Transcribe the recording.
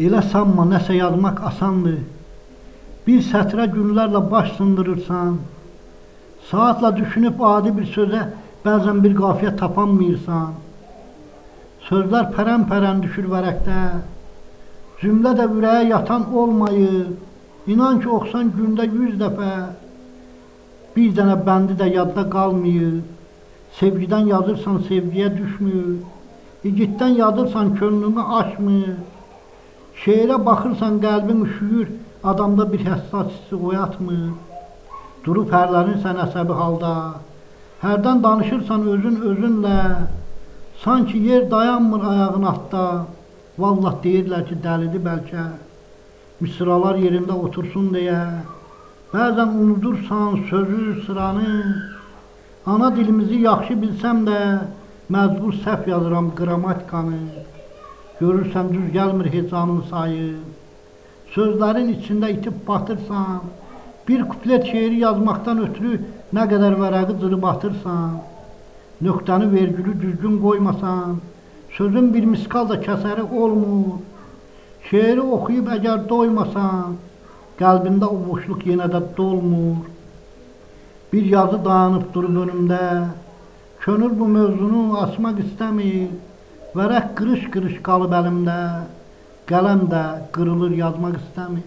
Elə sanma nəsə yazmaq asandır. Bir sətrə günlərlə baş sındırırsan. Saatla düşünüb adi bir sözə bəzən bir qafiyə tapanmıyırsan. Sözlər pərən-pərən düşür vərəqdə. Cümlə də ürəyə yatan olmayıb. İnan ki, oxusan gündə yüz dəfə. Bir dənə bəndi də yadda qalmayıb. Sevgidən yazırsan, sevgiyə düşmür. İgiddən yazırsan, könlünü açmır. Şeirə baxırsan, qəlbin üşüyür, adamda bir həssas hissi oyatmır. Durub hərlənirsən əsəbi halda. Hərdən danışırsan özün özünlə. Sanki yer dayanmır ayağın altda. Vallah deyirlər ki, dəlidir bəlkə. Misralar yerində otursun deyə. Bəzən unudursan sözü, sıranı. Ana dilimizi yaxşı bilsəm də, məcbur səhv yazıram qrammatikanı. Görürsən düz gəlmir hecanın sayı. Sözlərin içində itib batırsan. Bir kuplet şeiri yazmaqdan ötürü nə qədər vərəqi cırıb atırsan. Nöqtəni vergülü düzgün qoymasan. Sözün bir miskal da kəsəri olmur. Şeiri oxuyub əgər doymasan, qəlbində o boşluq yenə də dolmur. Bir yazı dayanıb durub önümdə. Könül bu mövzunu açmaq istəmir. Vərəq qırış-qırış qalıb əlimdə. Qələm də qırılır yazmaq istəmir.